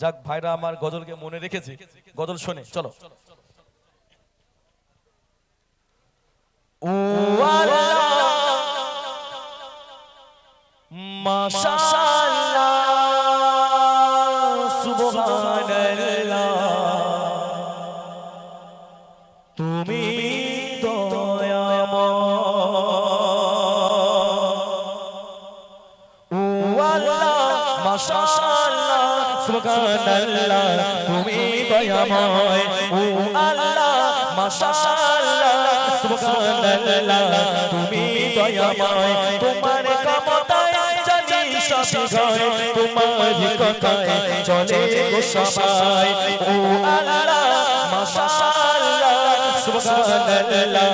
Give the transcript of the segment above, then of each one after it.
যাক ভাইরা আমার গজলকে মনে রেখেছে গজল শোনে চলো তুমি মাশাআল্লাহ সুবহানাল্লাহ, তুমি দয়াময়। ও আল্লাহ, মাশাআল্লাহ, সুবহানাল্লাহ, তুমি দয়াময়। তোমার ক্ষমতায় জানি সব হয়, তোমার কথায় চলে গো সবাই। ও আল্লাহ, মাশাআল্লাহ, সুবহানাল্লাহ,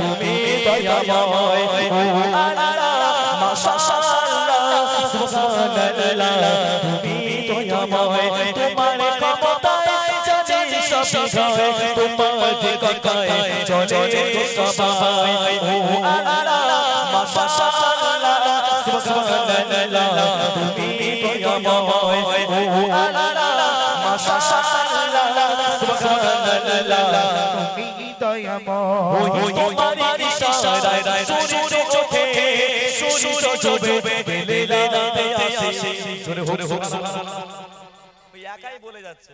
তুমি দয়াময়। ও আল্লাহ, মাশাআল্লাহ সুবহানাল্লাহ তুমি দয়াময় চোখে ডুবে বেলাতে আসে জোরে হোক একাই বলে যাচ্ছে।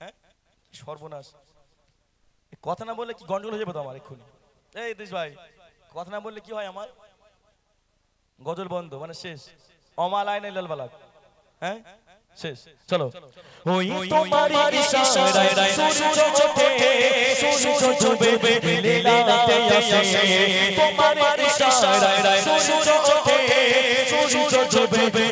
হ্যাঁ? সর্বনাশ। কথা না বললে কি গন্ডগোল হয়ে যাবে তো আমার এক্ষুনি? এই দেশ ভাই কথা না বললে কি হয় আমার? গজল বন্ধ মানে শেষ। অমালায় নাই লালবালাক। হ্যাঁ? শেষ। চলো। ওই তোমার ইশারায় সূর্য চোখে সূর্য ডুবে বেলাতে আসে। তোমার ইশারায় সূর্য চোখে সূর্য ডুবে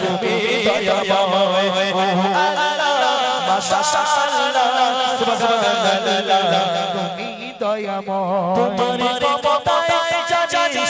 তুমি দয়াময় তোমার ক্ষমতায়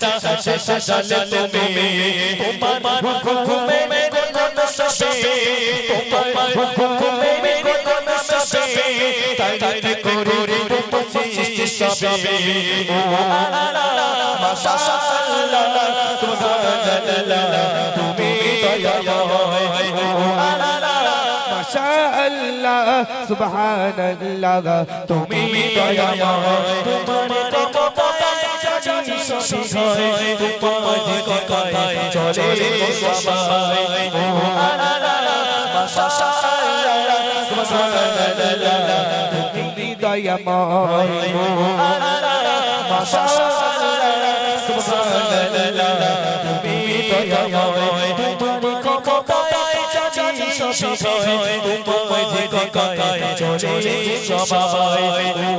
যেটা শাসালে তুমি তোমার হুকুমে হুকুমে কোন শশে তুমি তুমি দয়াময়। জানি সব হয় তোমার কথায় চলে সবাই ও তুমি দয়াময় তুমি দয়াময় তোমার ক্ষমতায় জানি সব হয় তোমার কথায় চলে সবাই ও